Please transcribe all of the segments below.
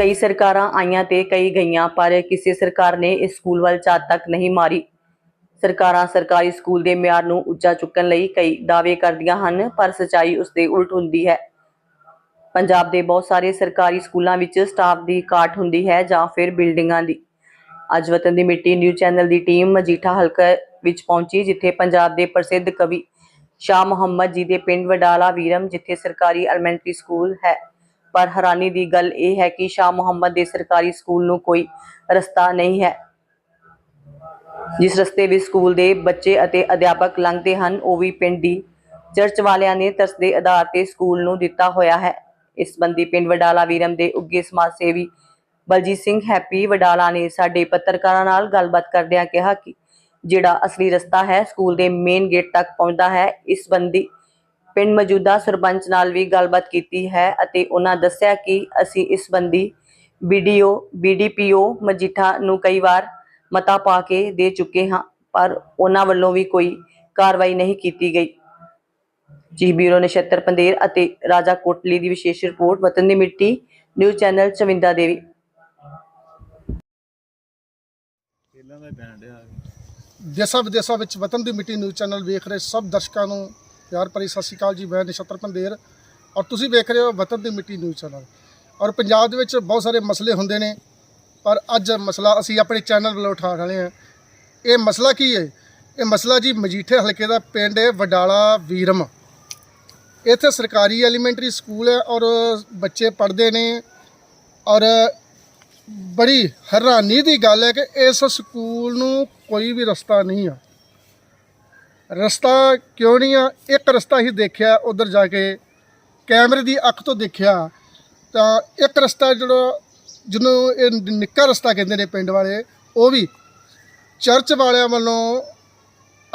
ਕਈ ਸਰਕਾਰਾਂ ਆਈਆਂ ਤੇ ਕਈ ਗਈਆਂ, ਪਰ ਕਿਸੇ ਸਰਕਾਰ ਨੇ ਇਸ ਸਕੂਲ ਵੱਲ ਝਾਤ ਤੱਕ ਨਹੀਂ ਮਾਰੀ। ਸਰਕਾਰਾਂ ਸਰਕਾਰੀ ਸਕੂਲ ਦੇ ਮਿਆਰ ਨੂੰ ਉੱਚਾ ਚੁੱਕਣ ਲਈ ਕਈ ਦਾਅਵੇ ਕਰਦੀਆਂ ਹਨ, ਪਰ ਸਚਾਈ ਉਸ ਦੇ ਉਲਟ ਹੁੰਦੀ ਹੈ। ਪੰਜਾਬ ਦੇ ਬਹੁਤ ਸਾਰੇ ਸਰਕਾਰੀ ਸਕੂਲਾਂ ਵਿੱਚ ਸਟਾਫ ਦੀ ਘਾਟ ਹੁੰਦੀ ਹੈ ਜਾਂ ਫਿਰ ਬਿਲਡਿੰਗਾਂ ਦੀ। ਅੱਜ ਵਤਨ ਦੀ ਮਿੱਟੀ ਨਿਊਜ਼ ਚੈਨਲ ਦੀ ਟੀਮ ਮਜੀਠਾ ਹਲਕਾ ਵਿੱਚ ਪਹੁੰਚੀ, ਜਿੱਥੇ ਪੰਜਾਬ ਦੇ ਪ੍ਰਸਿੱਧ ਕਵੀ ਸ਼ਾਹ ਮੁਹੰਮਦ ਜੀ ਦੇ ਪਿੰਡ ਵਡਾਲਾ ਵੀਰਮ, ਜਿੱਥੇ ਸਰਕਾਰੀ ਐਲੀਮੈਂਟਰੀ ਸਕੂਲ ਹੈ। ਪਰ ਹੈਰਾਨੀ ਦੀ ਗੱਲ ਇਹ ਹੈ ਕਿ ਸ਼ਾਹ ਮੁਹੰਮਦ ਦੇ ਸਰਕਾਰੀ ਸਕੂਲ ਨੂੰ ਕੋਈ ਰਸਤਾ ਨਹੀਂ ਹੈ। ਜਿਸ ਰਸਤੇ ਵਿੱਚ ਸਕੂਲ ਦੇ ਬੱਚੇ ਅਤੇ ਅਧਿਆਪਕ ਲੰਘਦੇ ਹਨ, ਉਹ ਵੀ ਪਿੰਡ ਦੀ ਚਰਚ ਵਾਲਿਆਂ ਨੇ ਤਰਸ ਦੇ ਆਧਾਰ ਤੇ ਸਕੂਲ ਨੂੰ ਦਿੱਤਾ ਹੋਇਆ ਹੈ। ਇਸ ਸੰਬੰਧੀ ਪਿੰਡ ਵਡਾਲਾ ਵੀਰਮ ਦੇ ਉੱਗੇ ਸਮਾਜ ਸੇਵੀ ਬਲਜੀਤ ਸਿੰਘ ਹੈਪੀ ਵਡਾਲਾ ਨੇ ਸਾਡੇ ਪੱਤਰਕਾਰਾਂ ਨਾਲ ਗੱਲਬਾਤ ਕਰਦਿਆਂ ਕਿਹਾ ਕਿ ਜਿਹੜਾ ਅਸਲੀ ਰਸਤਾ ਹੈ, ਸਕੂਲ ਦੇ ਮੇਨ ਗੇਟ ਤੱਕ ਪਹੁੰਚਦਾ ਹੈ, ਇਸ ਸੰਬੰਧੀ ਪਿੰਡ ਮੌਜੂਦਾ ਸਰਪੰਚ ਨਾਲ ਵੀ ਗੱਲਬਾਤ ਕੀਤੀ ਹੈ ਅਤੇ ਉਹਨਾਂ ਦੱਸਿਆ ਕਿ ਅਸੀਂ ਇਸ ਸੰਬੰਧੀ ਬੀਡੀਓ, ਬੀਡੀਪੀਓ ਮਜੀਠਾ ਨੂੰ ਕਈ ਵਾਰ ਮਤਾ ਪਾ ਕੇ ਦੇ ਚੁੱਕੇ ਹਾਂ, ਪਰ ਉਹਨਾਂ ਵੱਲੋਂ ਵੀ ਕੋਈ ਕਾਰਵਾਈ ਨਹੀਂ ਕੀਤੀ ਗਈ। ਜੀ, ਬਿਊਰੋ ਨਛੱਤਰ ਪੰਦੇਰ ਅਤੇ ਰਾਜਾ ਕੋਟਲੀ ਦੀ ਵਿਸ਼ੇਸ਼ ਰਿਪੋਰਟ, ਵਤਨ ਦੀ ਮਿੱਟੀ, ਨਿਊਜ਼ ਚੈਨਲ ਚਵਿੰਦਾ ਦੇਵੀ। ਦੇਸ਼ਾਂ ਵਿਦੇਸ਼ਾਂ ਵਿੱਚ ਵਤਨ ਦੀ ਮਿੱਟੀ ਨਿਊਜ਼ ਚੈਨਲ ਵੇਖ ਰਹੇ ਸਭ ਦਰਸ਼ਕਾਂ ਨੂੰ ਪਿਆਰ ਭਰੀ ਸਤਿ ਸ਼੍ਰੀ ਅਕਾਲ ਜੀ, ਮੈਂ ਨਛੱਤਰ ਪੰਦੇਰ ਔਰ ਤੁਸੀਂ ਵੇਖ ਰਹੇ ਹੋ ਵਤਨ ਦੀ ਮਿੱਟੀ ਨਿਊਜ਼ ਚੈਨਲ ਔਰ ਪੰਜਾਬ ਦੇ ਵਿੱਚ ਬਹੁਤ ਸਾਰੇ ਮਸਲੇ ਹੁੰਦੇ ਨੇ, ਪਰ ਅੱਜ ਮਸਲਾ ਅਸੀਂ ਆਪਣੇ ਚੈਨਲ ਵੱਲੋਂ ਉਠਾ ਰਹੇ ਹਾਂ। ਇਹ ਮਸਲਾ ਕੀ ਹੈ? ਇਹ ਮਸਲਾ ਜੀ ਮਜੀਠੇ ਹਲਕੇ ਦਾ ਪਿੰਡ ਹੈ ਵਡਾਲਾ ਵੀਰਮ। ਇੱਥੇ ਸਰਕਾਰੀ ਐਲੀਮੈਂਟਰੀ ਸਕੂਲ ਹੈ ਔਰ ਬੱਚੇ ਪੜ੍ਹਦੇ ਨੇ ਔਰ ਬੜੀ ਹੈਰਾਨੀ ਦੀ ਗੱਲ ਹੈ ਕਿ ਇਸ ਸਕੂਲ ਨੂੰ ਕੋਈ ਵੀ ਰਸਤਾ ਨਹੀਂ ਆ। ਰਸਤਾ ਕਿਉਂ ਨਹੀਂ ਆ? ਇੱਕ ਰਸਤਾ ਹੀ ਦੇਖਿਆ, ਉਧਰ ਜਾ ਕੇ ਕੈਮਰੇ ਦੀ ਅੱਖ ਤੋਂ ਦੇਖਿਆ, ਤਾਂ ਇੱਕ ਰਸਤਾ ਜਿਹੜਾ ਜਿਹਨੂੰ ਇਹ ਨਿੱਕਾ ਰਸਤਾ ਕਹਿੰਦੇ ਨੇ ਪਿੰਡ ਵਾਲੇ, ਉਹ ਵੀ ਚਰਚ ਵਾਲਿਆਂ ਵੱਲੋਂ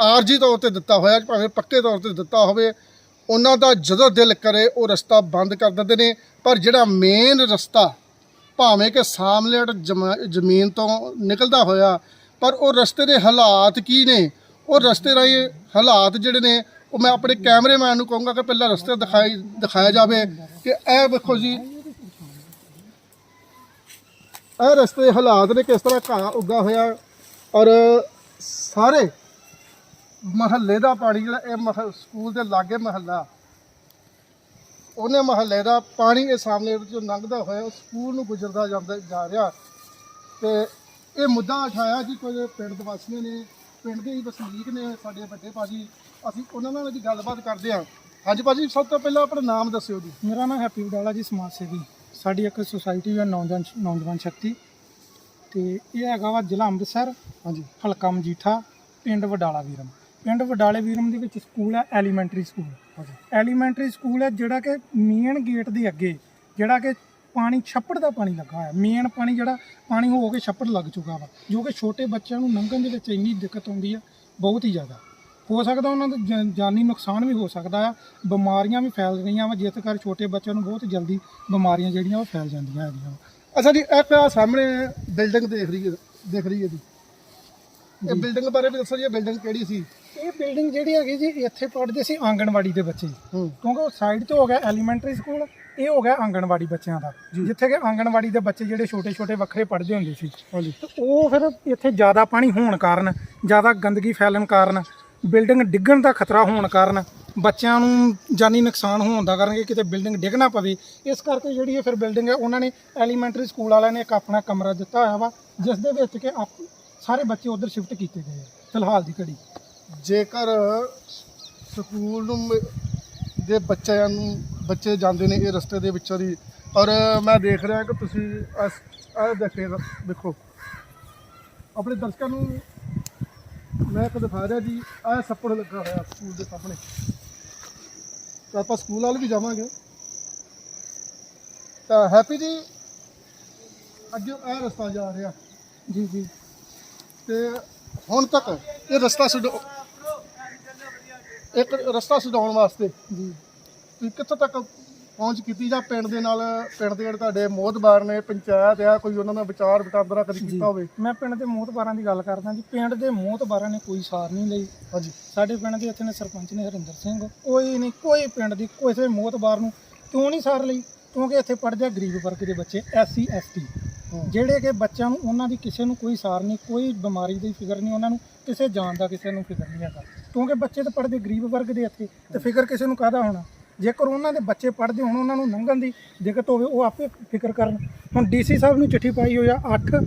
ਆਰਜੀ ਤੌਰ ਤੇ ਦਿੱਤਾ ਹੋਇਆ, ਭਾਵੇਂ ਪੱਕੇ ਤੌਰ ਤੇ ਦਿੱਤਾ ਹੋਵੇ, ਉਹਨਾਂ ਦਾ ਜਦੋਂ ਦਿਲ ਕਰੇ ਉਹ ਰਸਤਾ ਬੰਦ ਕਰ ਦਿੰਦੇ ਨੇ। ਪਰ ਜਿਹੜਾ ਮੇਨ ਰਸਤਾ, ਭਾਵੇਂ ਕਿ ਸਾਹਮਣੇ ਜਮਾ- ਜ਼ਮੀਨ ਤੋਂ ਨਿਕਲਦਾ ਹੋਇਆ, ਪਰ ਉਹ ਰਸਤੇ ਦੇ ਹਾਲਾਤ ਕੀ ਨੇ? ਉਹ ਰਸਤੇ ਰਾਹੀਂ ਹਾਲਾਤ ਜਿਹੜੇ ਨੇ, ਉਹ ਮੈਂ ਆਪਣੇ ਕੈਮਰੇਮੈਨ ਨੂੰ ਕਹੂੰਗਾ ਕਿ ਪਹਿਲਾਂ ਰਸਤੇ ਦਿਖਾਈ, ਦਿਖਾਇਆ ਜਾਵੇ ਕਿ ਇਹ ਵੇਖੋ ਜੀ। ਇਹ ਰਸਤੇ ਹਾਲਾਤ ਨੇ ਕਿਸ ਤਰ੍ਹਾਂ ਘਾਹ ਉੱਗਾ ਹੋਇਆ ਔਰ ਸਾਰੇ ਮਹੱਲੇ ਦਾ ਪਾਣੀ ਜਿਹੜਾ, ਇਹ ਮਹ- ਸਕੂਲ ਦੇ ਲਾਗੇ ਮਹੱਲਾ, ਉਹਨੇ ਮਹੱਲੇ ਦਾ ਪਾਣੀ ਇਹ ਸਾਹਮਣੇ ਵਿੱਚੋਂ ਲੰਘਦਾ ਹੋਇਆ, ਉਹ ਸਕੂਲ ਨੂੰ ਗੁਜ਼ਰਦਾ ਜਾਂਦਾ, ਜਾ ਰਿਹਾ ਤੇ ਇਹ ਮੁੱਦਾ ਉਠਾਇਆ ਕਿ ਕੁਝ ਪਿੰਡ ਵਾਸੀਆਂ ਨੇ ਪਿੰਡ ਦੇ ਹੀ ਵਸਨੀਕ ਨੇ ਸਾਡੇ ਵੱਡੇ ਭਾਜੀ। ਅਸੀਂ ਉਹਨਾਂ ਨਾਲ ਵੀ ਗੱਲਬਾਤ ਕਰਦੇ ਹਾਂ। ਹਾਂਜੀ ਭਾਜੀ ਸਭ ਤੋਂ ਪਹਿਲਾਂ ਆਪਣਾ ਨਾਮ ਦੱਸਿਓ ਜੀ। ਮੇਰਾ ਨਾਮ ਹੈਪੀ ਵਡਾਲਾ ਜੀ ਸਮਾਜ ਸੇਵੀ। ਸਾਡੀ ਇੱਕ ਸੁਸਾਇਟੀ ਹੈ ਨੌਜਵਾਨ ਨੌਜਵਾਨ ਸ਼ਕਤੀ। ਤੇ ਇਹ ਹੈਗਾ ਵਾ ਜ਼ਿਲ੍ਹਾ ਅੰਮ੍ਰਿਤਸਰ ਹਾਂਜੀ। ਹਲਕਾ ਮਜੀਠਾ ਪਿੰਡ ਵਡਾਲਾ ਵੀਰਮ। ਪਿੰਡ ਵਡਾਲੇ ਵੀਰਮ ਦੇ ਵਿੱਚ ਸਕੂਲ ਹੈ ਐਲੀਮੈਂਟਰੀ ਸਕੂਲ। ਹਾਂਜੀ। ਐਲੀਮੈਂਟਰੀ ਸਕੂਲ ਹੈ ਜਿਹੜਾ ਕਿ ਮੇਨ ਗੇਟ ਦੇ ਅੱਗੇ ਜਿਹੜਾ ਕਿ ਪਾਣੀ ਛੱਪੜ ਦਾ ਪਾਣੀ ਲੱਗਾ ਹੋਇਆ। ਮੇਨ ਪਾਣੀ ਜਿਹੜਾ ਪਾਣੀ ਹੋ ਕੇ ਛੱਪੜ ਲੱਗ ਚੁੱਕਾ ਵਾ ਜੋ ਕਿ ਛੋਟੇ ਬੱਚਿਆਂ ਨੂੰ ਲੰਘਣ ਦੇ ਵਿੱਚ ਇੰਨੀ ਦਿੱਕਤ ਆਉਂਦੀ ਆ ਬਹੁਤ ਹੀ ਜ਼ਿਆਦਾ। ਹੋ ਸਕਦਾ ਉਹਨਾਂ ਦਾ ਜਾ- ਜਾਨੀ ਨੁਕਸਾਨ ਵੀ ਹੋ ਸਕਦਾ ਆ ਬਿਮਾਰੀਆਂ ਵੀ ਫੈਲ ਰਹੀਆਂ ਵਾ ਜਿਸ ਕਰਕੇ ਛੋਟੇ ਬੱਚਿਆਂ ਨੂੰ ਬਹੁਤ ਜਲਦੀ ਬਿਮਾਰੀਆਂ ਜਿਹੜੀਆਂ ਉਹ ਫੈਲ ਜਾਂਦੀਆਂ ਹੈਗੀਆਂ ਵਾ। ਅੱਛਾ ਜੀ ਇਹ ਪਿਆ ਸਾਹਮਣੇ ਬਿਲਡਿੰਗ ਦੇਖ ਰਹੀ ਹੈ ਦੇਖ ਰਹੀ ਹੈ ਜੀ। ਇਹ ਬਿਲਡਿੰਗ ਬਾਰੇ ਵੀ ਦੱਸੋ ਜੀ ਇਹ ਬਿਲਡਿੰਗ ਕਿਹੜੀ ਸੀ? ਇਹ ਬਿਲਡਿੰਗ ਜਿਹੜੀ ਹੈਗੀ ਜੀ ਇੱਥੇ ਪੜ੍ਹਦੇ ਸੀ ਆਂਗਣਵਾੜੀ ਦੇ ਬੱਚੇ। ਹੂੰ। ਕਿਉਂਕਿ ਉਹ ਸਾਈਡ ਤੇ ਹੋ ਗਿਆ ਐਲੀਮੈਂਟਰੀ ਸਕੂਲ ਇਹ ਹੋ ਗਿਆ ਆਂਗਣਵਾੜੀ ਬੱਚਿਆਂ ਦਾ। ਜਿੱਥੇ ਕਿ ਆਂਗਣਵਾੜੀ ਦੇ ਬੱਚੇ ਜਿਹੜੇ ਛੋਟੇ ਛੋਟੇ ਵੱਖਰੇ ਪੜ੍ਹਦੇ ਹੁੰਦੇ ਸੀ। ਤੇ ਉਹ ਫਿਰ ਇੱਥੇ ਜ਼ਿਆਦਾ ਪਾਣੀ ਹੋਣ ਕਾਰਨ ਜ਼ਿਆਦਾ ਗੰਦਗੀ ਫੈਲਣ ਕਾਰਨ ਬਿਲਡਿੰਗ ਡਿੱਗਣ ਦਾ ਖਤਰਾ ਹੋਣ ਕਾਰਨ ਬੱਚਿਆਂ ਨੂੰ ਜਾਨੀ ਨੁਕਸਾਨ ਹੋਣ ਦਾ ਕਾਰਨ ਕਿ ਕਿਤੇ ਬਿਲਡਿੰਗ ਡਿੱਗ ਨਾ ਪਵੇ। ਇਸ ਕਰਕੇ ਜਿਹੜੀ ਇਹ ਫਿਰ ਬਿਲਡਿੰਗ ਹੈ ਉਹਨਾਂ ਨੇ ਐਲੀਮੈਂਟਰੀ ਸਕੂਲ ਵਾਲਿਆਂ ਨੇ ਇੱਕ ਆਪਣਾ ਕਮਰਾ ਦਿੱਤਾ ਹੋਇਆ ਵਾ ਜਿਸ ਦੇ ਵਿੱਚ ਕਿ ਆਪ ਸਾਰੇ ਬੱਚੇ ਉਧਰ ਸ਼ਿਫਟ ਕੀਤੇ ਗਏ ਫਿਲਹਾਲ ਦੀ ਘੜੀ। ਜੇਕਰ ਸਕੂਲ ਨੂੰ ਦੇ ਬੱਚਿਆਂ ਨੂੰ ਬੱਚੇ ਜਾਂਦੇ ਨੇ ਇਹ ਰਸਤੇ ਦੇ ਵਿੱਚੋਂ ਦੀ। ਔਰ ਮੈਂ ਦੇਖ ਰਿਹਾ ਕਿ ਤੁਸੀਂ ਇਹ ਦੇਖੇ ਦੇਖੋ। ਆਪਣੇ ਦਰਸ਼ਕਾਂ ਨੂੰ ਮੈਂ ਇੱਕ ਦਿਖਾ ਰਿਹਾ ਜੀ ਆਹ ਛੱਪੜ ਲੱਗਾ ਹੋਇਆ ਸਕੂਲ ਦੇ ਸਾਹਮਣੇ। ਤਾਂ ਆਪਾਂ ਸਕੂਲ ਵੱਲ ਵੀ ਜਾਵਾਂਗੇ। ਤਾਂ ਹੈਪੀ ਜੀ ਅੱਗੇ ਇਹ ਰਸਤਾ ਜਾ ਰਿਹਾ। ਜੀ ਜੀ। ਤੇ ਹੁਣ ਤੱਕ ਇਹ ਰਸਤਾ ਛਡਾਉ ਇੱਕ ਰਸਤਾ ਛਡਾਉਣ ਵਾਸਤੇ ਜੀ। ਕਿੱਥੋਂ ਤੱਕ ਪਹੁੰਚ ਕੀਤੀ ਜਾਂ ਪਿੰਡ ਦੇ ਨਾਲ ਪਿੰਡ ਦੇ ਜਿਹੜੇ ਤੁਹਾਡੇ ਮੋਹਤਬਾਰ ਨੇ ਪੰਚਾਇਤ ਆ ਕੋਈ ਉਹਨਾਂ ਨਾਲ ਵਿਚਾਰ ਵਟਾਂਦਰਾ ਕਦੀ। ਕੀਤਾ ਹੋਵੇ? ਮੈਂ ਪਿੰਡ ਦੇ ਮੋਹਤਬਾਰਾਂ ਦੀ ਗੱਲ ਕਰਦਾ ਜੀ। ਪਿੰਡ ਦੇ ਮੋਹਤਬਾਰਾਂ ਨੇ ਕੋਈ ਸਾਰ ਨਹੀਂ ਲਈ। ਹਾਂਜੀ। ਸਾਡੇ ਪਿੰਡ ਦੇ ਇੱਥੇ ਨੇ ਸਰਪੰਚ ਨੇ ਹਰਿੰਦਰ ਸਿੰਘ। ਕੋਈ ਨਹੀਂ ਕੋਈ ਪਿੰਡ ਦੀ ਕਿਸੇ ਮੋਹਤਬਾਰ ਨੂੰ ਕਿਉਂ ਨਹੀਂ ਸਾਰ ਲਈ? ਕਿਉਂਕਿ ਇੱਥੇ ਪੜ੍ਹਦੇ ਆ ਗਰੀਬ ਵਰਗ ਦੇ ਬੱਚੇ ਐਸਸੀ ਐਸਟੀ। ਜਿਹੜੇ ਕਿ ਬੱਚਿਆਂ ਨੂੰ ਉਹਨਾਂ ਦੀ ਕਿਸੇ ਨੂੰ ਕੋਈ ਸਾਰ ਨਹੀਂ ਕੋਈ ਬਿਮਾਰੀ ਦੀ ਫਿਕਰ ਨਹੀਂ ਉਹਨਾਂ ਨੂੰ ਕਿਸੇ ਜਾਨ ਦਾ ਕਿਸੇ ਨੂੰ ਫਿਕਰ ਨਹੀਂ ਹੈਗਾ। ਕਿਉਂਕਿ ਬੱਚੇ ਤਾਂ ਪੜ੍ਹਦੇ ਗਰੀਬ ਵਰਗ ਦੇ ਇੱਥੇ ਤੇ ਫਿਕਰ ਕਿਸੇ ਨੂੰ ਕਾਹਦਾ ਹੋਣਾ? ਜੇਕਰ ਉਹਨਾਂ ਦੇ ਬੱਚੇ ਪੜ੍ਹਦੇ ਹੋਣ ਉਹਨਾਂ ਨੂੰ ਲੰਘਣ ਦੀ ਦਿੱਕਤ ਹੋਵੇ ਉਹ ਆਪੇ ਫਿਕਰ ਕਰਨ। ਹੁਣ ਡੀਸੀ ਸਾਹਿਬ ਨੂੰ ਚਿੱਠੀ ਪਾਈ ਹੋਈ ਆ 8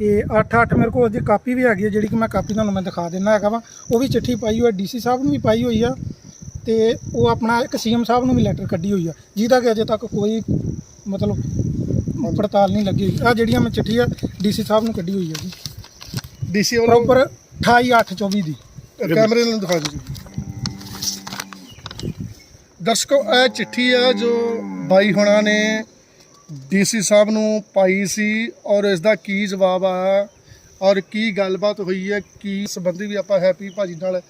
ਇਹ 8 8 ਮੇਰੇ ਕੋਲ ਉਹਦੀ ਕਾਪੀ ਵੀ ਹੈਗੀ ਹੈ ਜਿਹੜੀ ਕਿ ਮੈਂ ਕਾਪੀ ਤੁਹਾਨੂੰ ਮੈਂ ਦਿਖਾ ਦਿੰਦਾ ਹੈਗਾ ਵਾ। ਉਹ ਵੀ ਚਿੱਠੀ ਪਾਈ ਹੋਈ ਹੈ ਡੀਸੀ ਸਾਹਿਬ ਨੂੰ ਵੀ ਪਾਈ ਹੋਈ ਆ ਤੇ ਉਹ ਆਪਣਾ ਇੱਕ ਸੀਐਮ ਸਾਹਿਬ ਨੂੰ ਵੀ ਲੈਟਰ ਕੱਢੀ ਹੋਈ ਆ ਜਿਹਦਾ ਕਿ ਅਜੇ ਤੱਕ ਕੋਈ ਮਤਲਬ ਪੜਤਾਲ ਨਹੀਂ ਲੱਗੀ ਆ ਜਿਹੜੀਆਂ ਮੈਂ ਚਿੱਠੀ ਆ ਡੀਸੀ ਸਾਹਿਬ ਨੂੰ ਕੱਢੀ ਹੋਈ ਆ ਜੀ। ਡੀਸੀ ਪ੍ਰੋਪਰ 28 8 24 ਦੀ। ਕੈਮਰੇ ਨੂੰ ਦਿਖਾ ਦਿਓ ਜੀ। ਦਰਸ਼ਕੋ, ਇਹ ਚਿੱਠੀ ਆ ਜੋ ਬਾਈ ਹੁਣਾਂ ਨੇ ਡੀਸੀ ਸਾਹਿਬ ਨੂੰ ਪਾਈ ਸੀ ਔਰ ਇਸ ਦਾ ਕੀ ਜਵਾਬ ਆਇਆ ਔਰ ਕੀ ਗੱਲਬਾਤ ਹੋਈ ਹੈ, ਕੀ ਸੰਬੰਧੀ ਵੀ ਆਪਾਂ ਹੈਪੀ ਭਾਜੀ ਨਾਲ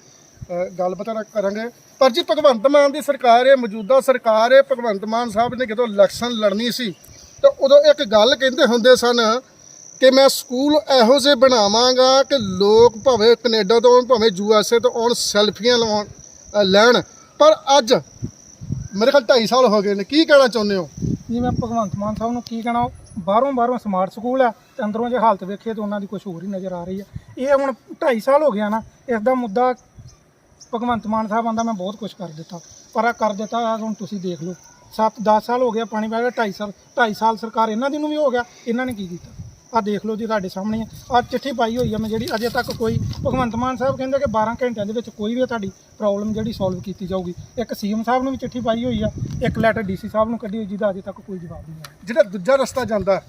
ਗੱਲਬਾਤ ਕਰਾਂਗੇ। ਪਰ ਜੀ ਭਗਵੰਤ ਮਾਨ ਦੀ ਸਰਕਾਰ ਹੈ, ਮੌਜੂਦਾ ਸਰਕਾਰ ਹੈ, ਭਗਵੰਤ ਮਾਨ ਸਾਹਿਬ ਨੇ ਜਦੋਂ ਇਲੈਕਸ਼ਨ ਲੜਨੀ ਸੀ, ਤਾਂ ਉਦੋਂ ਇੱਕ ਗੱਲ ਕਹਿੰਦੇ ਹੁੰਦੇ ਸਨ ਕਿ ਮੈਂ ਸਕੂਲ ਇਹੋ ਜਿਹੇ ਬਣਾਵਾਂਗਾ ਕਿ ਲੋਕ ਭਾਵੇਂ ਕੈਨੇਡਾ ਤੋਂ ਆਉਣ, ਭਾਵੇਂ ਯੂਐਸਏ ਤੋਂ ਆਉਣ, ਸੈਲਫੀਆਂ ਲਵਾਉਣ ਲੈਣ। ਪਰ ਅੱਜ ਮੇਰੇ ਖਿਆਲ 2.5 ਸਾਲ ਹੋ ਗਏ ਨੇ, ਕੀ ਕਹਿਣਾ ਚਾਹੁੰਦੇ ਹੋ? ਜੀ, ਮੈਂ ਭਗਵੰਤ ਮਾਨ ਸਾਹਿਬ ਨੂੰ ਕੀ ਕਹਿਣਾ ਬਾਹਰੋਂ ਬਾਹਰੋਂ ਸਮਾਰਟ ਸਕੂਲ ਆ, ਤੇ ਅੰਦਰੋਂ ਜੇ ਹਾਲਤ ਵੇਖੀਏ ਤਾਂ ਉਹਨਾਂ ਦੀ ਕੁਝ ਹੋਰ ਹੀ ਨਜ਼ਰ ਆ ਰਹੀ ਆ। ਇਹ ਹੁਣ 2.5 ਸਾਲ ਹੋ ਗਿਆ ਨਾ, ਇਸ ਦਾ ਮੁੱਦਾ ਭਗਵੰਤ ਮਾਨ ਸਾਹਿਬ ਆਂਦਾ, ਮੈਂ ਬਹੁਤ ਕੁਝ ਕਰ ਦਿੱਤਾ। ਪਰ ਆ ਕਰ ਦਿੱਤਾ ਹੁਣ ਤੁਸੀਂ ਦੇਖ ਲਓ। 7 10 ਸਾਲ ਹੋ ਗਿਆ ਪਾਣੀ ਪੈ ਗਿਆ 2.5 ਸਾਲ 2.5 ਸਾਲ ਸਰਕਾਰ ਇਹਨਾਂ ਦੀ ਨੂੰ ਵੀ ਹੋ ਗਿਆ, ਇਹਨਾਂ ਨੇ ਕੀ ਕੀਤਾ? ਆ ਦੇਖ ਲਓ ਜੀ ਤੁਹਾਡੇ ਸਾਹਮਣੇ ਆ। ਚਿੱਠੀ ਪਾਈ ਹੋਈ ਆ ਮੈਂ ਜਿਹੜੀ ਅਜੇ ਤੱਕ ਕੋਈ ਭਗਵੰਤ ਮਾਨ ਸਾਹਿਬ ਕਹਿੰਦੇ ਕਿ 12 ਘੰਟਿਆਂ ਦੇ ਵਿੱਚ ਕੋਈ ਵੀ ਤੁਹਾਡੀ ਪ੍ਰੋਬਲਮ ਜਿਹੜੀ ਸੋਲਵ ਕੀਤੀ ਜਾਊਗੀ। ਇੱਕ ਸੀਐਮ ਸਾਹਿਬ ਨੂੰ ਵੀ ਚਿੱਠੀ ਪਾਈ ਹੋਈ ਆ ਇੱਕ ਲੈਟਰ ਡੀਸੀ ਸਾਹਿਬ ਨੂੰ ਕੱਢੀ ਹੋਈ ਜਿਹਦਾ ਅਜੇ ਤੱਕ ਕੋਈ ਜਵਾਬ ਨਹੀਂ ਆਇਆ। ਜਿਹੜਾ ਦੂਜਾ ਰਸਤਾ ਜਾਂਦਾ ਹੈ,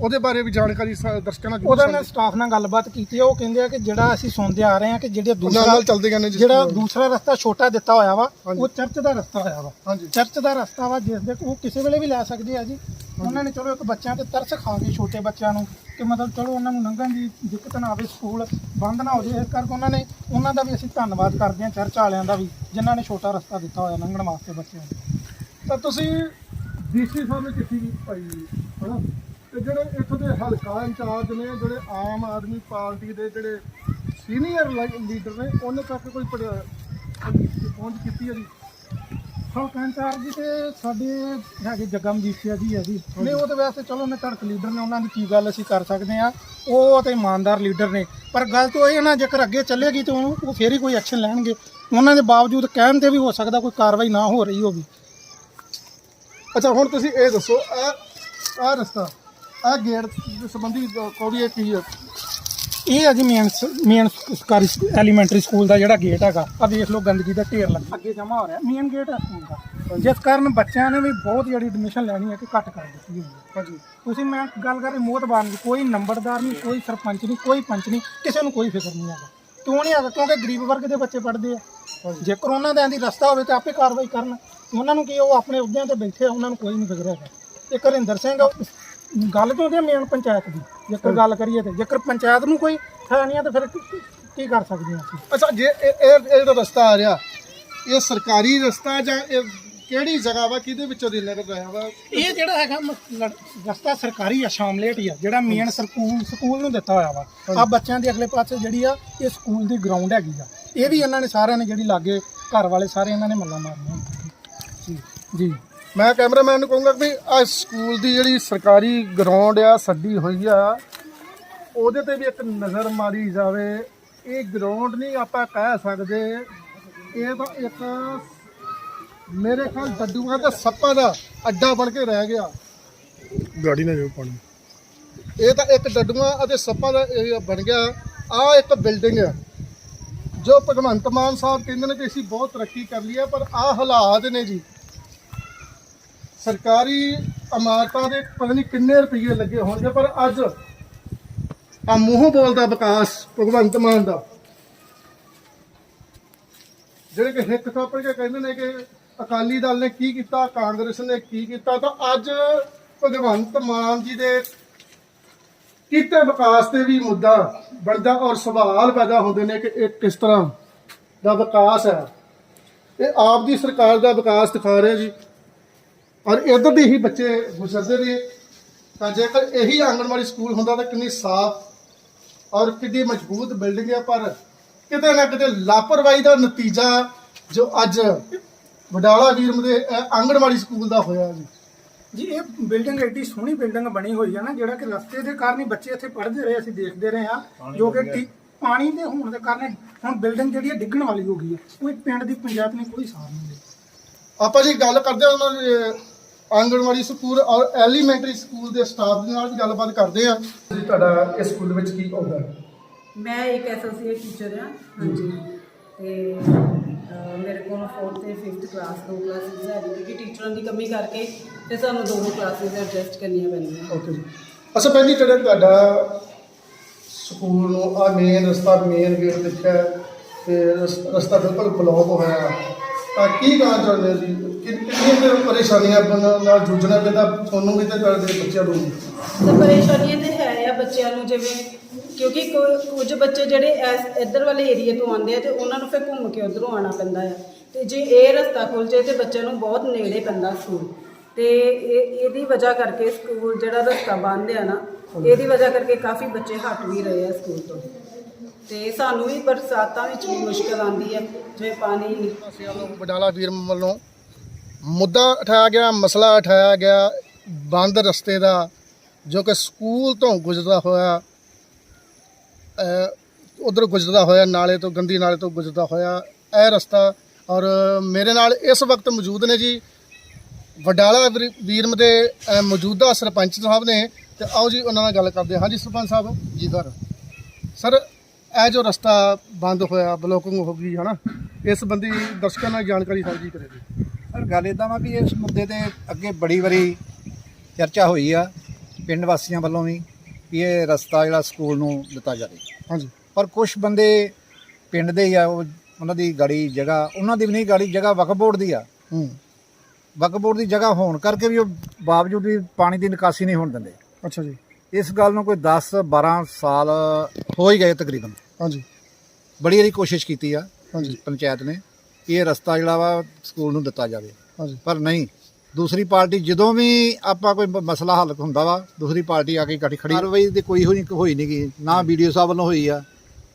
ਉਹਦੇ ਬਾਰੇ ਵੀ ਜਾਣਕਾਰੀ ਦਰਸ਼ਕਾਂ ਨਾਲ ਉਹਦਾ ਸਾਂਝੀ- ਸਟਾਫ ਨਾਲ ਗੱਲਬਾਤ ਕੀਤੀ ਆ ਉਹ ਕਹਿੰਦੇ ਆ ਕਿ ਜਿਹੜਾ ਅਸੀਂ ਸੁਣਦੇ ਆ ਰਹੇ ਆ ਕਿ ਜਿਹੜੇ ਦੂਸਰਾ ਨਾਲ ਚੱਲਦੇ ਗਏ ਨੇ ਜਿਹੜਾ ਦੂਸਰਾ ਰਸਤਾ ਛੋਟਾ ਦਿੱਤਾ ਹੋਇਆ ਵਾ। ਉਹ ਚਰਚ ਦਾ ਰਸਤਾ ਹੋਇਆ ਵਾ। ਹਾਂਜੀ। ਚਰਚ ਦਾ ਰਸਤਾ ਵਾ ਜਿਸ ਦੇ ਉਹ ਕਿਸੇ ਵੇਲੇ ਵੀ ਲੈ ਸਕਦੇ ਆ ਜੀ। ਉਹਨਾਂ ਨੇ ਚਲੋ ਇੱਕ ਬੱਚਿਆਂ ਤੇ ਤਰਸ ਖਾ ਕੇ ਛੋਟੇ ਬੱਚਿਆਂ ਨੂੰ ਕਿ ਮਤਲਬ ਚਲੋ ਉਹਨਾਂ ਨੂੰ ਲੰਘਣ ਦੀ ਦਿੱਕਤ ਨਾ ਆਵੇ, ਸਕੂਲ ਬੰਦ ਨਾ ਹੋ ਜਾਏ। ਇਸ ਕਰਕੇ ਉਹਨਾਂ ਨੇ, ਉਹਨਾਂ ਦਾ ਵੀ ਅਸੀਂ ਧੰਨਵਾਦ ਕਰਦੇ ਹਾਂ, ਚਰਚ ਵਾਲਿਆਂ ਦਾ ਵੀ, ਜਿਨ੍ਹਾਂ ਨੇ ਛੋਟਾ ਰਸਤਾ ਦਿੱਤਾ ਹੋਇਆ ਲੰਘਣ ਵਾਸਤੇ ਬੱਚਿਆਂ ਨੂੰ। ਤਾਂ ਤੁਸੀਂ ਡੀਸੀ ਸਾਹਿਬ ਨੇ ਚਿੱਠੀ ਵੀ ਪਾਈ ਹਨਾ? ਤੇ ਜਿਹੜੇ ਇੱਥੋਂ ਦੇ ਹਲਕਾ ਇੰਚਾਰਜ ਨੇ, ਜਿਹੜੇ ਆਮ ਆਦਮੀ ਪਾਰਟੀ ਦੇ ਜਿਹੜੇ ਸੀਨੀਅਰ ਲੀਡਰ ਨੇ, ਉਹਨੇ ਤੱਕ ਕੋਈ ਪਹੁੰਚ ਕੀਤੀ ਹੈ ਜੀ? ਹਲਕਾ ਇੰਚਾਰਜ ਜੀ ਤੇ ਸਾਡੇ ਹੈਗੇ ਜੱਗਾ ਮਜੀਠੀਆ ਜੀ ਹੈ ਜੀ। ਨਹੀਂ ਉਹ ਤੇ ਵੈਸੇ ਚਲੋ ਨੇ ਧੜਕ ਲੀਡਰ ਨੇ ਉਹਨਾਂ ਦੀ ਕੀ ਗੱਲ ਅਸੀਂ ਕਰ ਸਕਦੇ ਆ ਉਹ ਤੇ ਇਮਾਨਦਾਰ ਲੀਡਰ ਨੇ। ਪਰ ਗੱਲ ਤਾਂ ਇਹ ਨਾ ਜੇਕਰ ਅੱਗੇ ਚੱਲੇਗੀ ਤਾਂ ਉਹਨੂੰ ਉਹ ਫੇਰ ਹੀ ਕੋਈ ਐਕਸ਼ਨ ਲੈਣਗੇ। ਉਹਨਾਂ ਦੇ ਬਾਵਜੂਦ ਕਹਿਣ ਤੇ ਵੀ ਹੋ ਸਕਦਾ ਕੋਈ ਕਾਰਵਾਈ ਨਾ ਹੋ ਰਹੀ ਹੋਵੇ। ਅੱਛਾ ਹੁਣ ਤੁਸੀਂ ਇਹ ਦੱਸੋ ਆ ਆ ਰਸਤਾ ਆ ਗੇਟ ਸੰਬੰਧੀ ਕੋੜੀ ਕੀ ਹੈ? ਇਹ ਹੈ ਜੀ ਮੇਨ ਮੇਨ ਸਰਕਾਰੀ ਐਲੀਮੈਂਟਰੀ ਸਕੂਲ ਦਾ ਜਿਹੜਾ ਗੇਟ ਹੈਗਾ ਆ ਦੇਖ ਲਓ ਗੰਦਗੀ ਦਾ ਢੇਰ ਲੱਗਾ। ਅੱਗੇ ਜਮਾ ਹੋ ਰਿਹਾ। ਮੇਨ ਗੇਟ ਹੈ ਸਕੂਲ ਦਾ। ਜਿਸ ਕਾਰਨ ਬੱਚਿਆਂ ਨੇ ਵੀ ਬਹੁਤ ਜਿਹੜੀ ਐਡਮਿਸ਼ਨ ਲੈਣੀ ਹੈ ਕਿ ਘੱਟ ਕਰ ਦਿੱਤੀ ਹੋਈ ਹੈ। ਹਾਂਜੀ। ਤੁਸੀਂ ਮੈਂ ਗੱਲ ਕਰ ਰਹੀ ਮੋਤਬਾਰ ਨਹੀਂ ਕੋਈ ਨੰਬਰਦਾਰ ਨਹੀਂ ਕੋਈ ਸਰਪੰਚ ਨਹੀਂ ਕੋਈ ਪੰਚ ਨਹੀਂ ਕਿਸੇ ਨੂੰ ਕੋਈ ਫਿਕਰ ਨਹੀਂ ਹੈਗਾ। ਕਿਉਂ ਨਹੀਂ ਹੈਗਾ? ਕਿਉਂਕਿ ਗਰੀਬ ਵਰਗ ਦੇ ਬੱਚੇ ਪੜ੍ਹਦੇ ਆ। ਜੇਕਰ ਉਹਨਾਂ ਦੇ ਆਂਦੀ ਰਸਤਾ ਹੋਵੇ ਤਾਂ ਆਪੇ ਕਾਰਵਾਈ ਕਰਨ। ਉਹਨਾਂ ਨੂੰ ਕੀ ਉਹ ਆਪਣੇ ਅਹੁਦਿਆਂ ਤੇ ਬੈਠੇ ਆ ਉਹਨਾਂ ਨੂੰ ਕੋਈ ਨਹੀਂ ਫਿਕਰ ਹੈਗਾ। ਤੇ ਹਰਿੰਦਰ ਸਿੰਘ ਗੱਲ ਤੋਂ ਉਹਦੀ ਮੇਨ ਪੰਚਾਇਤ ਦੀ? ਜੇਕਰ ਗੱਲ ਕਰੀਏ ਤੇ ਜੇਕਰ ਪੰਚਾਇਤ ਨੂੰ ਕੋਈ ਹੈ ਨਹੀਂ ਆ ਤਾਂ ਫਿਰ ਕੀ- ਕਰ ਸਕਦੇ ਹਾਂ ਅਸੀਂ? ਅੱਛਾ ਜੇ ਇਹ ਇਹ ਜਿਹੜਾ ਰਸਤਾ ਆ ਰਿਹਾ ਇਹ ਸਰਕਾਰੀ ਰਸਤਾ ਜਾਂ ਇਹ ਕਿਹੜੀ ਜਗ੍ਹਾ ਵਾ ਕਿਹਦੇ ਵਿੱਚੋਂ ਦੀ ਨਿਕਲ ਰਿਹਾ ਵਾ? ਇਹ ਜਿਹੜਾ ਹੈਗਾ ਮ- ਲੜ- ਰਸਤਾ ਸਰਕਾਰੀ ਆ ਸ਼ਾਮਲੇਟ ਹੀ ਆ ਜਿਹੜਾ ਮੇਨ ਸਕੂਲ ਸਕੂਲ ਨੂੰ ਦਿੱਤਾ ਹੋਇਆ ਵਾ। ਆ ਬੱਚਿਆਂ ਦੇ ਅਗਲੇ ਪਾਸੇ ਜਿਹੜੀ ਆ ਇਹ ਸਕੂਲ ਦੀ ਗਰਾਊਂਡ ਹੈਗੀ ਆ। ਇਹ ਵੀ ਇਹਨਾਂ ਨੇ ਸਾਰਿਆਂ ਨੇ ਜਿਹੜੀ ਲਾਗੇ ਘਰ ਵਾਲੇ ਸਾਰੇ ਇਹਨਾਂ ਨੇ ਮੱਲਾ ਮਾਰਨੀਆਂ ਜੀ। ਜੀ। ਮੈਂ ਕੈਮਰਾਮੈਨ ਨੂੰ ਕਹੂੰਗਾ ਵੀ ਆ ਸਕੂਲ ਦੀ ਜਿਹੜੀ ਸਰਕਾਰੀ ਗਰਾਊਂਡ ਆ ਛੱਡੀ ਹੋਈ ਆ ਉਹਦੇ ਤੇ ਵੀ ਇੱਕ ਨਜ਼ਰ ਮਾਰੀ ਜਾਵੇ। ਇਹ ਗਰਾਊਂਡ ਨਹੀਂ ਆਪਾਂ ਕਹਿ ਸਕਦੇ। ਇਹ ਤਾਂ ਇੱਕ ਮੇਰੇ ਖਿਆਲ ਡੱਡੂਆਂ ਤੇ ਸੱਪਾਂ ਦਾ ਅੱਡਾ ਬਣ ਕੇ ਰਹਿ ਗਿਆ। ਗਾੜੀ ਨਾ ਜੋ ਪਾਣੀ। ਇਹ ਤਾਂ ਇੱਕ ਡੱਡੂਆਂ ਅਤੇ ਸੱਪਾਂ ਦਾ ਏਰੀਆ ਬਣ ਗਿਆ। ਆ ਇੱਕ ਬਿਲਡਿੰਗ ਹੈ ਜੋ ਭਗਵੰਤ ਮਾਨ ਸਾਹਿਬ ਕਹਿੰਦੇ ਨੇ ਕਿ ਅਸੀਂ ਬਹੁਤ ਤਰੱਕੀ ਕਰ ਲਈ ਹੈ ਪਰ ਆ ਹਾਲਾਤ ਨੇ ਜੀ। ਸਰਕਾਰੀ ਇਮਾਰਤਾਂ ਦੇ ਪਤਾ ਨਹੀਂ ਕਿੰਨੇ ਰੁਪਏ ਲੱਗੇ ਹੋਣਗੇ, ਪਰ ਅੱਜ ਆ ਮੂੰਹ ਬੋਲਦਾ ਵਿਕਾਸ, ਭਗਵੰਤ ਮਾਨ ਦਾ। ਜਿਹੜੇ ਕਿ ਹਿੱਕ ਥਾਪੜ ਕੇ ਕਹਿੰਦੇ ਨੇ ਕਿ ਅਕਾਲੀ ਦਲ ਨੇ ਕੀ ਕੀਤਾ, ਕਾਂਗਰਸ ਨੇ ਕੀ ਕੀਤਾ, ਤਾਂ ਅੱਜ ਭਗਵੰਤ ਮਾਨ ਜੀ ਦੇ ਕੀਤੇ ਵਿਕਾਸ ਤੇ ਵੀ ਮੁੱਦਾ ਬਣਦਾ ਔਰ ਸਵਾਲ ਪੈਦਾ ਹੁੰਦੇ ਨੇ ਕਿ ਇਹ ਕਿਸ ਤਰ੍ਹਾਂ ਦਾ ਵਿਕਾਸ ਹੈ। ਇਹ ਆਪ ਦੀ ਸਰਕਾਰ ਦਾ ਵਿਕਾਸ ਦਿਖਾ ਰਿਹਾ ਜੀ। ਔਰ ਇਧਰ ਦੇ ਹੀ ਬੱਚੇ ਗੁਜ਼ਰਦੇ ਨੇ। ਤਾਂ ਜੇਕਰ ਇਹੀ ਆਂਗਣਵਾੜੀ ਸਕੂਲ ਹੁੰਦਾ ਤਾਂ ਕਿੰਨੀ ਸਾਫ਼ ਔਰ ਕਿੰਨੀ ਮਜ਼ਬੂਤ ਬਿਲਡਿੰਗ ਹੈ ਪਰ ਕਿਤੇ ਨਾ ਕਿਤੇ ਲਾਪਰਵਾਹੀ ਦਾ ਨਤੀਜਾ ਜੋ ਅੱਜ ਵਡਾਲਾ ਵੀਰਮ ਦੇ ਆਂਗਣਵਾੜੀ ਸਕੂਲ ਦਾ ਹੋਇਆ ਜੀ। ਜੀ ਇਹ ਬਿਲਡਿੰਗ ਐਡੀ ਸੋਹਣੀ ਬਿਲਡਿੰਗ ਬਣੀ ਹੋਈ ਹੈ ਨਾ ਜਿਹੜਾ ਕਿ ਰਸਤੇ ਦੇ ਕਾਰਨ ਹੀ ਬੱਚੇ ਇੱਥੇ ਪੜ੍ਹਦੇ ਰਹੇ ਅਸੀਂ ਦੇਖਦੇ ਰਹੇ ਹਾਂ ਜੋ ਕਿ ਟੀ- ਪਾਣੀ ਦੇ ਹੋਣ ਦੇ ਕਾਰਨ ਹੁਣ ਬਿਲਡਿੰਗ ਜਿਹੜੀ ਹੈ ਡਿੱਗਣ ਵਾਲੀ ਹੋ ਗਈ ਹੈ। ਕੋਈ ਪਿੰਡ ਦੀ ਪੰਚਾਇਤ ਨੇ ਕੋਈ ਸਾਰ ਨਹੀਂ ਲਿਆ ਆਪਾਂ ਜੀ ਗੱਲ ਕਰਦੇ ਹਾਂ ਉਹਨਾਂ ਦੇ ਆਂਗਣਵਾੜੀ ਸਕੂਲ ਔਰ ਐਲੀਮੈਂਟਰੀ ਸਕੂਲ ਦੇ ਸਟਾਫ ਦੇ ਨਾਲ ਵੀ ਗੱਲਬਾਤ ਕਰਦੇ ਹਾਂ। ਜੀ ਤੁਹਾਡਾ ਇਸ ਸਕੂਲ ਵਿੱਚ ਕੀ ਹੁੰਦਾ ਹੈ? ਮੈਂ ਇੱਕ ਐਸੋਸੀਏਟ ਟੀਚਰ ਹਾਂ ਹਾਂਜੀ। ਤੇ ਅਹ, ਮੇਰੇ ਕੋਲ 4th ਤੇ 5th ਕਲਾਸ ਦੋ ਕਲਾਸਿਸ ਹੈ ਕਿਉਂਕਿ ਟੀਚਰਾਂ ਦੀ ਕਮੀ ਕਰਕੇ ਤੇ ਸਾਨੂੰ ਦੋ ਕਲਾਸਿਸ ਐਡਜਸਟ ਕਰਨੀਆਂ ਪੈਂਦੀਆਂ। ਓਕੇ ਜੀ। ਅੱਛਾ ਭੈਣ ਜੀ ਜਿਹੜਾ ਤੁਹਾਡਾ ਸਕੂਲ ਨੂੰ ਆ ਮੇਨ ਰਸਤਾ ਮੇਨ ਗੇਟ ਦੇਖਿਆ ਹੈ, ਤੇ ਰਸ- ਰਸਤਾ ਬਿਲਕੁਲ ਬਲੌਕ ਹੋਇਆ। ਤਾਂ ਕੀ ਕਹਿਣਾ ਚਾਹੁੰਦੇ ਹੋ ਜੀ? ਕਿ- ਕਿੰਨੀਆਂ ਕੁ ਪਰੇਸ਼ਾਨੀਆਂ ਬਣ- ਨਾਲ ਜੂਝਣਾ ਪੈਂਦਾ ਤੁਹਾਨੂੰ ਵੀ ਤੇ ਤੁਹਾਡੇ ਬੱਚਿਆਂ ਨੂੰ ਵੀ। ਤੇ ਪਰੇਸ਼ਾਨੀਆਂ ਤੇ ਹੈ ਆ ਬੱਚਿਆਂ ਨੂੰ ਜਿਵੇਂ ਕਿਉਂਕਿ ਕੁ- ਕੁਝ ਬੱਚੇ ਜਿਹੜੇ ਐਸ- ਇੱਧਰ ਵਾਲੇ ਏਰੀਏ ਤੋਂ ਆਉਂਦੇ ਆ ਤੇ ਉਹਨਾਂ ਨੂੰ ਫਿਰ ਘੁੰਮ ਕੇ ਉਧਰੋਂ ਆਉਣਾ ਪੈਂਦਾ ਆ। ਤੇ ਜੇ ਇਹ ਰਸਤਾ ਖੁੱਲ ਜੇ ਤੇ ਬੱਚਿਆਂ ਨੂੰ ਬਹੁਤ ਨੇੜੇ ਪੈਂਦਾ ਸਕੂਲ। ਤੇ ਇਹ ਇਹਦੀ ਵਜ੍ਹਾ ਕਰਕੇ ਸਕੂਲ ਜਿਹੜਾ ਰਸਤਾ ਬੰਦ ਆ ਨਾ ਇਹਦੀ ਵਜ੍ਹਾ ਕਰਕੇ ਕਾਫੀ ਬੱਚੇ ਹਟ ਵੀ ਰਹੇ ਆ ਸਕੂਲ ਤੋਂ। ਤੇ ਸਾਨੂੰ ਵੀ ਬਰਸਾਤਾਂ ਵਿੱਚ ਵੀ ਮੁਸ਼ਕਲ ਆਉਂਦੀ ਹੈ, ਜਿਵੇਂ ਪਾਣੀ ਵਾਸੀਆਂ ਨੂੰ ਬਡਾਲਾ ਵੀਰ ਵੱਲੋਂ ਮੁੱਦਾ ਉਠਾਇਆ ਗਿਆ, ਮਸਲਾ ਉਠਾਇਆ ਗਿਆ, ਬੰਦ ਰਸਤੇ ਦਾ, ਜੋ ਕਿ ਸਕੂਲ ਤੋਂ ਗੁਜ਼ਰਦਾ ਹੋਇਆ ਉਧਰ ਗੁਜ਼ਰਦਾ ਹੋਇਆ, ਨਾਲੇ ਤੋਂ ਗੰਦੀ, ਨਾਲੇ ਤੋਂ ਗੁਜ਼ਰਦਾ ਹੋਇਆ, ਇਹ ਰਸਤਾ ਔਰ ਮੇਰੇ ਨਾਲ ਇਸ ਵਕਤ ਮੌਜੂਦ ਨੇ ਜੀ। ਵਡਾਲਾ ਵੀਰ- ਵੀਰਮ ਦੇ ਮੌਜੂਦਾ ਸਰਪੰਚ ਸਾਹਿਬ ਨੇ, ਤੇ ਆਓ ਜੀ ਉਹਨਾਂ ਨਾਲ ਗੱਲ ਕਰਦੇ ਹਾਂ। ਹਾਂਜੀ, ਸਰਪੰਚ ਸਾਹਿਬ, ਜੀ ਸਰ ਸਰ ਇਹ ਜੋ ਰਸਤਾ ਬੰਦ ਹੋਇਆ ਬਲੋਕਿੰਗ ਹੋ ਗਈ ਹਨਾ ਇਸ ਸੰਬੰਧੀ ਦਰਸ਼ਕਾਂ ਨਾਲ ਜਾਣਕਾਰੀ ਸਾਂਝੀ ਕਰੇ ਜੀ ਪਰ ਗੱਲ ਇਦਾਂ ਵਾ ਵੀ ਇਸ ਮੁੱਦੇ ਤੇ ਅੱਗੇ ਬੜੀ ਵਾਰੀ ਚਰਚਾ ਹੋਈ ਆ ਪਿੰਡ ਵਾਸੀਆਂ ਵੱਲੋਂ ਵੀ ਵੀ ਇਹ ਰਸਤਾ ਜਿਹੜਾ ਸਕੂਲ ਨੂੰ ਦਿੱਤਾ ਜਾਵੇ। ਹਾਂਜੀ। ਪਰ ਕੁਝ ਬੰਦੇ ਪਿੰਡ ਦੇ ਹੀ ਆ ਉਹ ਉਹਨਾਂ ਦੀ ਗਾੜੀ ਜਗ੍ਹਾ ਉਹਨਾਂ ਦੀ ਵੀ ਨਹੀਂ ਗਾੜੀ ਜਗ੍ਹਾ ਵਕਫ ਬੋਰਡ ਦੀ ਆ। ਹੂੰ। ਵਕਫ ਬੋਰਡ ਦੀ ਜਗ੍ਹਾ ਹੋਣ ਕਰਕੇ ਵੀ ਉਹ ਬਾਵਜੂਦ ਵੀ ਪਾਣੀ ਦੀ ਨਿਕਾਸੀ ਨਹੀਂ ਹੋਣ ਦਿੰਦੇ। ਅੱਛਾ ਜੀ। ਇਸ ਗੱਲ ਨੂੰ ਕੋਈ 10 12 ਸਾਲ ਹੋ ਹੀ ਗਏ ਤਕਰੀਬਨ। ਹਾਂਜੀ। ਬੜੀ ਵਾਰੀ ਕੋਸ਼ਿਸ਼ ਕੀਤੀ ਆ ਹਾਂਜੀ। ਪੰਚਾਇਤ ਨੇ ਕਿ ਇਹ ਰਸਤਾ ਜਿਹੜਾ ਵਾ ਸਕੂਲ ਨੂੰ ਦਿੱਤਾ ਜਾਵੇ। ਹਾਂਜੀ। ਪਰ ਨਹੀਂ ਦੂਸਰੀ ਪਾਰਟੀ ਜਦੋਂ ਵੀ ਆਪਾਂ ਕੋਈ ਮਸਲਾ ਹੱਲ ਹੁੰਦਾ ਵਾ ਦੂਸਰੀ ਪਾਰਟੀ ਆ ਕੇ ਇਕੱਠੀ ਖੜੀ। ਕਾਰਵਾਈ ਤੇ ਕੋਈ ਹੋਈ ਹੋਈ ਨਹੀਂ ਗਈ ਨਾ ਵੀਡੀਓ ਸਾਹਿਬ ਵੱਲੋਂ ਹੋਈ ਆ।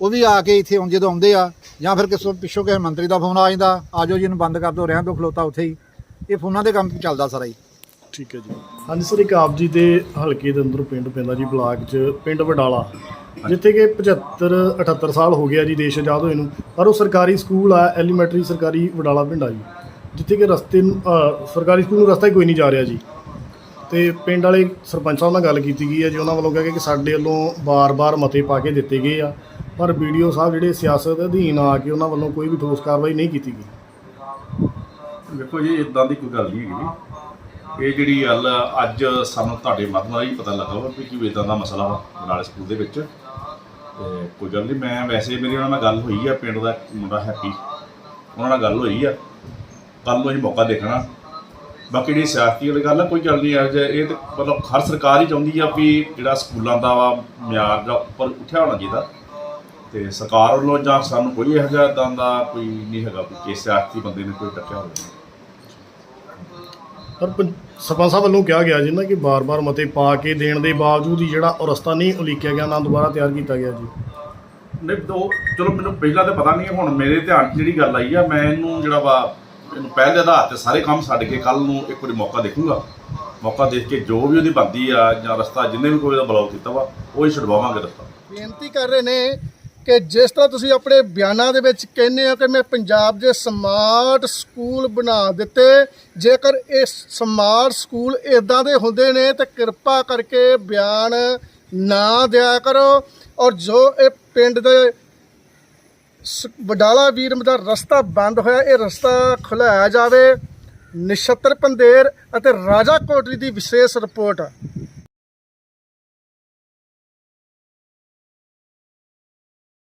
ਉਹ ਵੀ ਆ ਕੇ ਇੱਥੇ ਹੁਣ ਜਦੋਂ ਆਉਂਦੇ ਆ ਜਾਂ ਫਿਰ ਕਿਸੇ ਪਿੱਛੋਂ ਕਿਸੇ ਮੰਤਰੀ ਦਾ ਫੋਨ ਆ ਜਾਂਦਾ ਆਜੋ ਜੀ ਇਹਨੂੰ ਬੰਦ ਕਰ ਦਿਓ ਰਹਿਣ ਦਿਓ ਖਲੋਤਾ ਉੱਥੇ ਹੀ। ਇਹ ਫੋਨਾਂ ਦੇ ਕੰਮ ਚੱਲਦਾ ਸਾਰਾ ਹੀ। ਠੀਕ ਹੈ ਜੀ। ਹਾਂਜੀ ਸਰ ਇੱਕ ਆਪ ਜੀ ਦੇ ਹਲਕੇ ਦੇ ਅੰਦਰ ਪਿੰਡ ਪੈਂਦਾ ਜੀ ਬਲਾਕ 'ਚ ਪਿੰਡ ਵਡਾਲਾ ਜਿੱਥੇ ਕਿ 75 78 ਸਾਲ ਹੋ ਗਿਆ ਜੀ ਦੇਸ਼ ਆਜ਼ਾਦ ਹੋਏ ਨੂੰ ਪਰ ਉਹ ਸਰਕਾਰੀ ਸਕੂਲ ਆ ਐਲੀਮੈਂਟਰੀ ਸਰਕਾਰੀ ਵਡਾਲਾ ਪਿੰਡ ਆ ਜੀ ਜਿੱਥੇ ਕਿ ਰਸਤੇ ਨੂੰ ਅ, ਸਰਕਾਰੀ ਸਕੂਲ ਨੂੰ ਰਸਤਾ ਹੀ ਕੋਈ ਨਹੀਂ ਜਾ ਰਿਹਾ ਜੀ। ਤੇ ਪਿੰਡ ਵਾਲੇ ਸਰਪੰਚ ਸਾਹਿਬ ਨਾਲ ਗੱਲ ਕੀਤੀ ਗਈ ਹੈ ਜੀ ਉਹਨਾਂ ਵੱਲੋਂ ਕਿਹਾ ਗਿਆ ਕਿ ਸਾਡੇ ਵੱਲੋਂ ਬਾਰ-ਬਾਰ ਮਤੇ ਪਾ ਕੇ ਦਿੱਤੇ ਗਏ ਆ ਪਰ ਵੀਡੀਓ ਸਾਹਿਬ ਜਿਹੜੇ ਸਿਆਸਤ ਅਧੀਨ ਆ ਕੇ ਉਹਨਾਂ ਵੱਲੋਂ ਕੋਈ ਵੀ ਠੋਸ ਕਾਰਵਾਈ ਨਹੀਂ ਕੀਤੀ ਗਈ। ਵੇਖੋ ਜੀ ਇਦਾਂ ਦੀ ਕੋਈ ਗੱਲ ਨਹੀਂ ਹੈਗੀ ਇਹ ਜਿਹੜੀ ਗੱਲ ਅੱਜ ਸਾਨੂੰ ਤੁਹਾਡੇ ਮਾਧਿਅਮ ਨਾਲ ਪਤਾ ਲੱਗਾ ਵਾ ਵੀ ਕੀ ਇਦਾਂ ਦਾ ਮਸਲਾ ਵਾ ਬਨਾਲੇ ਸਕੂਲ ਦੇ ਵਿੱਚ। ਤੇ ਕੋਈ ਗੱਲ ਨਹੀਂ, ਮੈਂ ਵੈਸੇ ਮੇਰੀ ਉਹਨਾਂ ਨਾਲ ਗੱਲ ਹੋਈ ਆ, ਪਿੰਡ ਦਾ ਇੱਕ ਮੁੰਡਾ ਹੈਪੀ, ਉਹਨਾਂ ਨਾਲ ਗੱਲ ਹੋਈ ਆ। ਕੱਲ ਨੂੰ ਅਸੀਂ ਮੌਕਾ ਦੇਖਣਾ। ਬਾਕੀ ਜਿਹੜੀ ਸਿਆਸਤੀ ਵਾਲੀ ਗੱਲ ਆ, ਕੋਈ ਗੱਲ ਨਹੀਂ ਆ ਜੇ ਇਹ ਤਾਂ ਮਤਲਬ ਹਰ ਸਰਕਾਰ ਹੀ ਚਾਹੁੰਦੀ ਆ ਵੀ ਜਿਹੜਾ ਸਕੂਲਾਂ ਦਾ ਵਾ ਮਿਆਰ ਦਾ ਉੱਪਰ ਉੱਠਿਆ ਹੋਣਾ ਚਾਹੀਦਾ। ਤੇ ਸਰਕਾਰ ਵੱਲੋਂ ਜਾਂ ਸਾਨੂੰ ਕੋਈ ਇਹੋ ਜਿਹਾ ਏਦਾਂ ਦਾ ਕੋਈ ਨਹੀਂ ਹੈਗਾ ਕਿ ਸਿਆਸਤੀ ਬੰਦੇ ਨੇ ਕੋਈ ਟੱਕਿਆ ਹੋਵੇ। ਪਰ ਪੰ- ਸਰਪੰਚ ਸਾਹਿਬ ਵੱਲੋਂ ਕਿਹਾ ਗਿਆ ਜੀ ਨਾ ਕਿ ਬਾਰ-ਬਾਰ ਮਤੇ ਪਾ ਕੇ ਦੇਣ ਦੇ ਬਾਵਜੂਦ ਹੀ ਜਿਹੜਾ ਉਹ ਰਸਤਾ ਨਹੀਂ ਉਲੀਕਿਆ ਗਿਆ ਨਾ ਦੁਬਾਰਾ ਤਿਆਰ ਕੀਤਾ ਗਿਆ ਜੀ। ਨਹੀਂ ਦੋ ਚਲੋ ਮੈਨੂੰ ਪਹਿਲਾਂ ਤਾਂ ਪਤਾ ਨਹੀਂ ਹੁਣ ਮੇਰੇ ਧਿਆਨ 'ਚ ਜਿਹੜੀ ਗੱਲ ਆਈ ਆ ਮੈਂ ਇਹਨੂੰ ਜਿਹੜਾ ਵਾ ਇਹਨੂੰ ਪਹਿਲ ਦੇ ਆਧਾਰ ਤੇ ਸਾਰੇ ਕੰਮ ਛੱਡ ਕੇ ਕੱਲ ਨੂੰ ਇੱਕ ਵਾਰੀ ਮੌਕਾ ਦੇਖੂੰਗਾ। ਮੌਕਾ ਦੇਖ ਕੇ ਜੋ ਵੀ ਉਹਦੀ ਬਣਦੀ ਆ ਜਾਂ ਰਸਤਾ ਜਿੰਨੇ ਵੀ ਕੋਈ ਦਾ ਬਲੌਕ ਕੀਤਾ ਵਾ ਉਹ ਹੀ ਛਡਵਾਵਾਂਗੇ ਰਸਤਾ। ਬੇਨਤੀ ਕਰ ਰਹੇ ਨੇ ਕਿ ਜਿਸ ਤਰ੍ਹਾਂ ਤੁਸੀਂ ਆਪਣੇ ਬਿਆਨਾਂ ਦੇ ਵਿੱਚ ਕਹਿੰਦੇ ਹੋ ਕਿ ਮੈਂ ਪੰਜਾਬ ਦੇ ਸਮਾਰਟ ਸਕੂਲ ਬਣਾ ਦਿੱਤੇ, ਜੇਕਰ ਇਹ ਸਮਾਰਟ ਸਕੂਲ ਇਦਾਂ ਦੇ ਹੁੰਦੇ ਨੇ, ਤਾਂ ਕਿਰਪਾ ਕਰਕੇ ਬਿਆਨ ਨਾ ਦਿਆ ਕਰੋ। ਔਰ ਜੋ ਇਹ ਪਿੰਡ ਦੇ ਸ- ਵਡਾਲਾ ਵੀਰਮ ਦਾ ਰਸਤਾ ਬੰਦ ਹੋਇਆ, ਇਹ ਰਸਤਾ ਖੁਲਾਇਆ ਜਾਵੇ। ਨਿਸ਼ਤਰ ਪੰਦੇਰ ਅਤੇ ਰਾਜਾ ਕੋਟਲੀ ਦੀ ਵਿਸ਼ੇਸ਼ ਰਿਪੋਰਟ।